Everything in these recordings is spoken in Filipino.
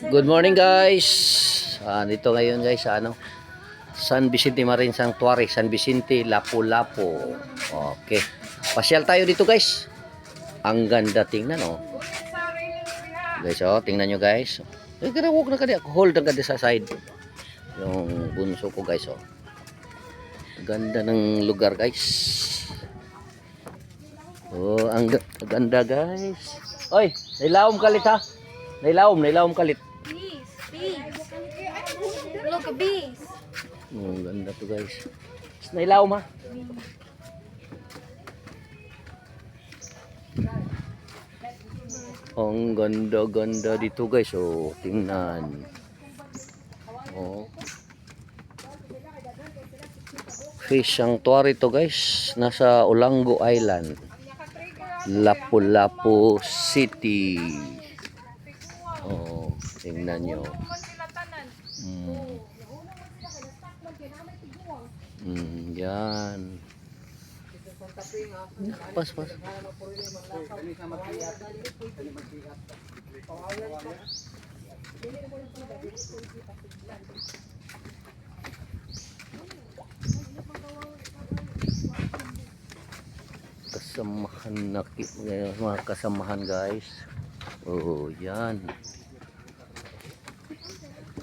Good morning guys. Ah, dito ngayon guys sa ano San Vicente Marin Sanctuary, San Vicente, Lapu-Lapu. Okay. Pasyal tayo dito guys. Ang ganda tingnan oh. Guys oh, tingnan nyo guys. Eh, walk na kada. Hold ang kada sa side. Yung bunso ko guys oh. Ganda ng lugar guys. Oh, ang ga- ganda guys. Oy, nailawom kalit ha. Nailawom, nailawom kalit. Bees, bees. Look, a bees. Oh, ganda to guys. Nailawom ha. Ang ganda-ganda dito guys. Oh, tingnan. Oh. Fish sanctuary to guys. Nasa Olango Island. Lapu-Lapu City. Tingnan nyo. Mm. Mm, yan. Pas, pas. Kasamahan na mga kasamahan guys. Oh, yan.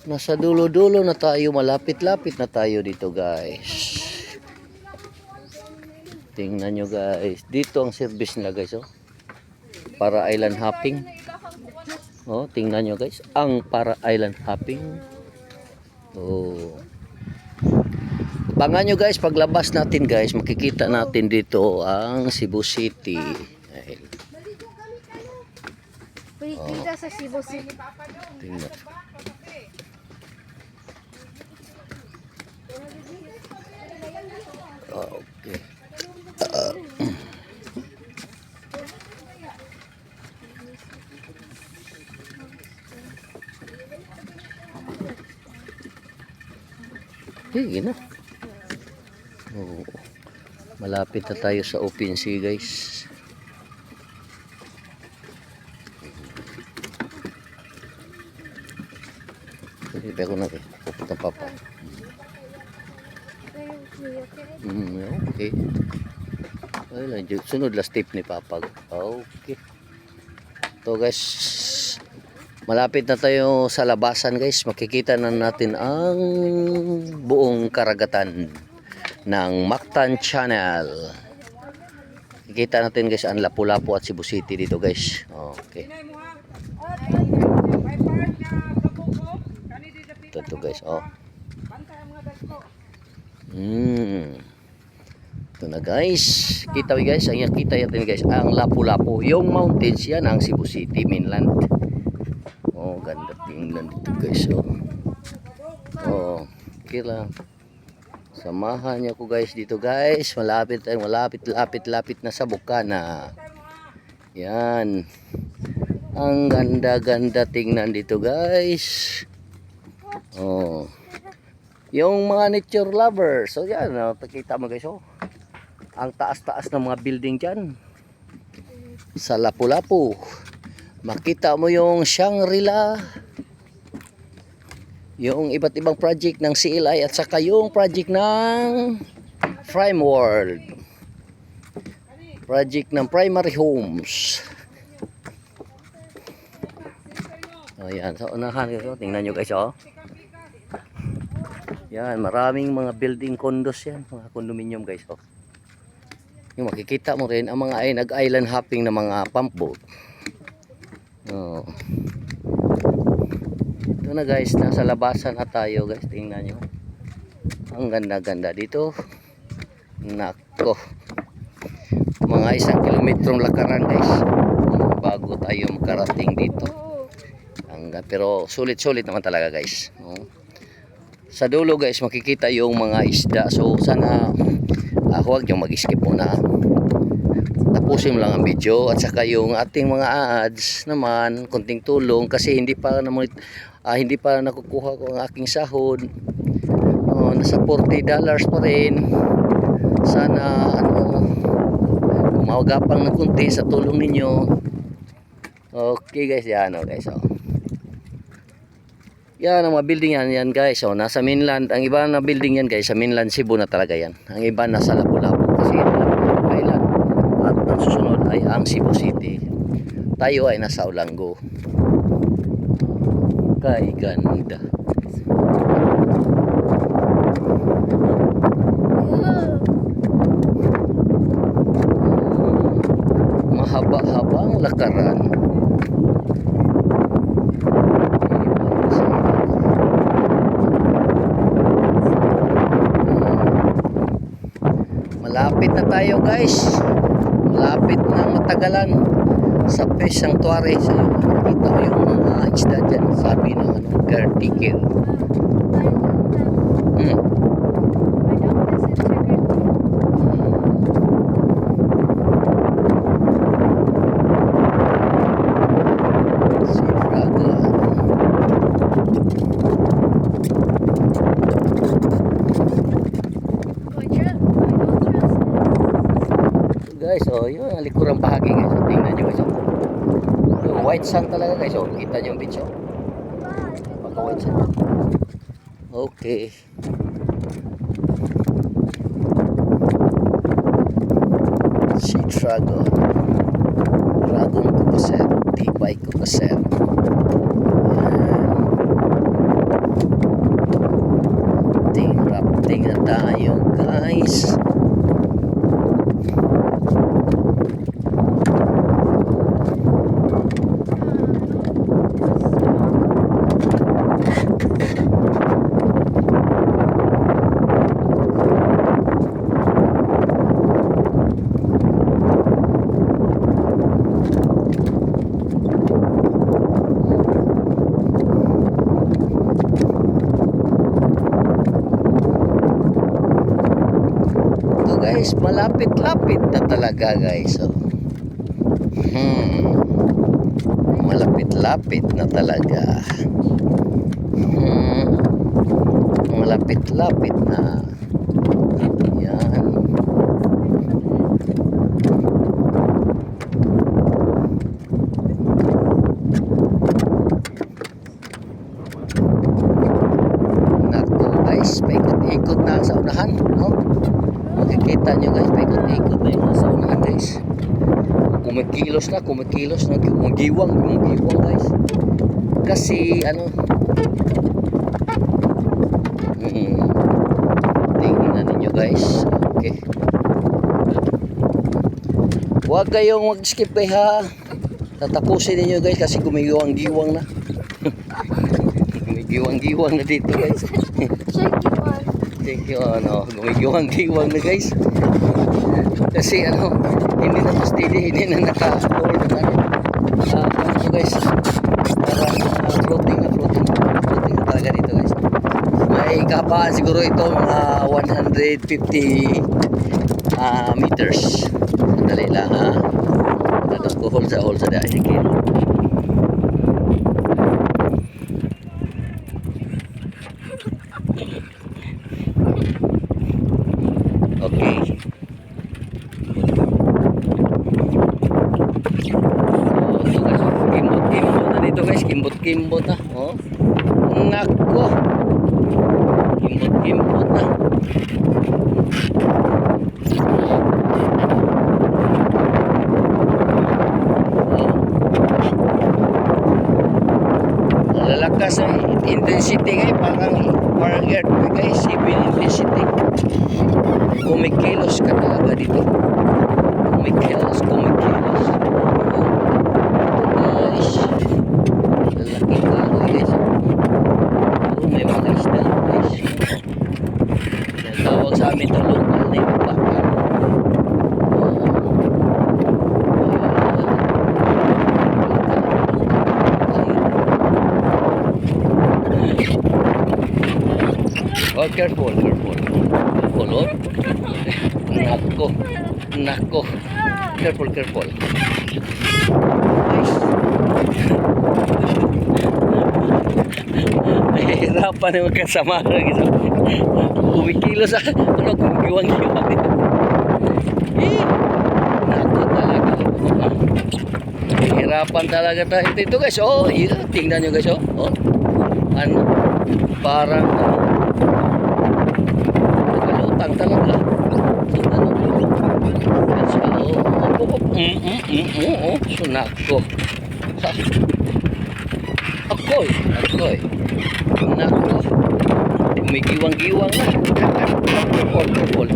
Nasa dulo-dulo na tayo, malapit-lapit na tayo dito guys. Tingnan nyo guys. Dito ang service nila guys oh. Para island hopping. Oh, tingnan nyo guys. Ang para island hopping. Oh. Abangan nyo guys, paglabas natin guys, makikita natin dito ang Cebu City. Ay, Wait, kita sa Cebu City. tingnan. Okay. Sige na. Oo. Malapit na tayo sa open sea guys. Pero na rin. Pupunta pa pa. Mm, okay. Wala, dyan. sunod last tip ni Papa. Okay. To guys, malapit na tayo sa labasan guys. Makikita na natin ang buong karagatan ng Mactan Channel. Kikita natin guys ang Lapu-Lapu at Cebu City dito guys. Okay. Ito to guys. Oh. Hmm. Ito na guys. Kita we guys. Ang kita natin guys. Ang Lapu-Lapu. Yung mountains yan ang Cebu City mainland. Oh, ganda tingnan dito guys. Oh. Oh. Lang. Samahan niyo ko guys dito guys. Malapit tayo. Malapit, lapit, lapit na sa Bukana. Yan. Ang ganda-ganda tingnan dito guys. Oh. Yung mga nature lovers. So yan, oh, pakita mo guys oh. Ang taas-taas ng mga building diyan. Sa Lapu-Lapu. Makita mo yung Shangri-La. Yung iba't ibang project ng CLI at saka yung project ng Prime World. Project ng Primary Homes. Oh, yan. Sa unahan guys, oh. tingnan nyo guys, oh. Yan, maraming mga building condos yan, mga condominium guys, oh. Yung makikita mo rin ang mga ay nag-island hopping na mga pump boat. Oh. Ito na guys, nasa labasan na tayo guys, tingnan nyo. Ang ganda-ganda dito. Nako. Mga isang kilometrong lakaran guys. Bago tayo makarating dito. Ang, pero sulit-sulit naman talaga guys. Oh. Sa dulo guys makikita yung mga isda. So sana uh, huwag yung mag-skip muna. Tapusin lang ang video at saka yung ating mga ads naman konting tulong kasi hindi pa naman ah, hindi pa nakukuha ko ang aking sahod. Oh, nasa 40 dollars pa rin. Sana ano kumawagapang ng kunti sa tulong ninyo. Okay guys, yan oh guys oh. Yan ang mga building yan, yan guys. So, nasa mainland, ang iba na building yan guys, sa mainland Cebu na talaga yan. Ang iba nasa Lapu-Lapu kasi Island. At ang susunod ay ang Cebu City. Tayo ay nasa Olango. Kay ganda. Mahaba-habang lakaran. Malapit na tayo guys. Malapit na matagalan sa Fish Sanctuary. So, nakita ko yung mga isda dyan. Sabi ng ano, caretaker. Hmm. Si Fraga. Guys, oh, yun ang likurang bahagi guys. Tingnan nyo guys. oh. Yung white sand talaga guys. Oh. Kita nyo yung beach. Oh. Pagka white sand. Okay. Si Dragon. Dragon Kukuset. Tibay Kukuset. Ayan. Ting rafting na tayo guys. Ito guys, malapit-lapit na talaga guys. Oh. Hmm. Malapit-lapit na talaga. Hmm. Malapit-lapit na. Yan. Nako guys, paikot-ikot na sa unahan. No? Makikita nyo guys, paikot-ikot na yung nasa unahan guys. Kumikilos na, kumikilos na, kumigiwang, kumigiwang guys. Kasi ano, tingnan ninyo guys. Okay. Huwag kayong mag-skip eh ha. Tatapusin ninyo guys kasi gumigiwang-giwang na. gumigiwang-giwang na dito guys. Thank you, ano, gumigiwang-giwang na guys. Kasi ano, hindi na steady, hindi na naka-hold na. Ah, ano guys, parang ah, floating na floating. Floating na talaga dito guys. May kapaan siguro ito mga 150 ah, meters. Sandali lang ha. Ko hold sa hold sa dahil. Sige. Okay. Oh, ito guys, kimbot-kimbot na dito guys, kimbot-kimbot na. Oh. Nako. Kimbot-kimbot na. Oh. Lalakas ang intensity guys, parang parang earthquake guys, civil intensity kumikilos ka talaga dito. Kumikilos, kumikilos. Guys, lalaki ka guys. Oh, may mga isda guys. Yan, Tawag sa amin ito local na yung baka. Oh, careful, careful. Careful, oh. Nako. Nako. Careful, careful. Nahihirapan yung kasama. Kumikilos ah. Ano, kumigiwang-giwang. Eh, Nako talaga. Nahihirapan talaga tayo. Ito guys, oh, tingnan nyo guys, oh. oh. ano, parang ano, nakalutang talaga. Yung ano, Let's go. Oh, oh, oh, mm, mm, mm, mm, oh, sunak ko. Ha? Ako'y, ako'y. Nako. May giwang-giwang na. Kapol, kapol.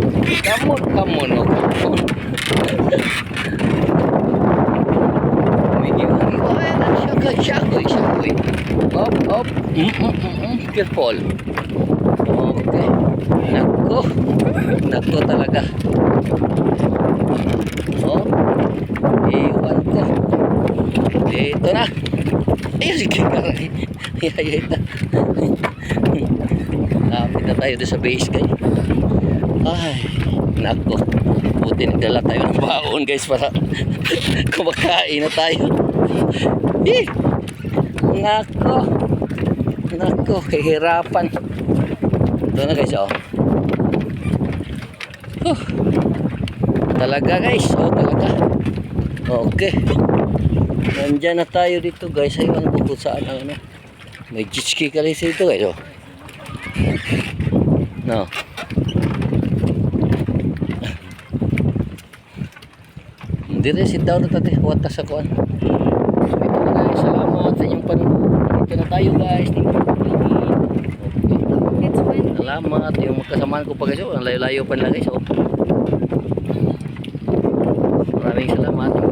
Kamon, kamon, kamon. May giwang-giwang. Ay, siya ka, siya ko, siya ko. Hop, hop. Mm, mm, mm, mm. Careful. Nako. Nako talaga. Oh. Iwan ko. Dito na. Ayun, sige ka. Ayun na. Lapit na tayo sa base guys. Ay, nako. Buti nagdala tayo ng baon guys para kumakain na tayo. Eh, nako. Nako, hihirapan. Ito na guys, oh. Talaga guys, oh talaga. Okay. Nandyan na tayo dito guys. Ayun, ano bukod saan ang ano. May jet ski ka rin dito guys, oh. No. Hindi rin, sit down na tate. Wata sa kuan. So ito guys. Salamat sa inyong panonood. Dito na tayo guys. Tingnan mo. Salamat yung magkasamaan ko pa guys. Ang layo-layo pa nila guys. Oh. Maraming salamat.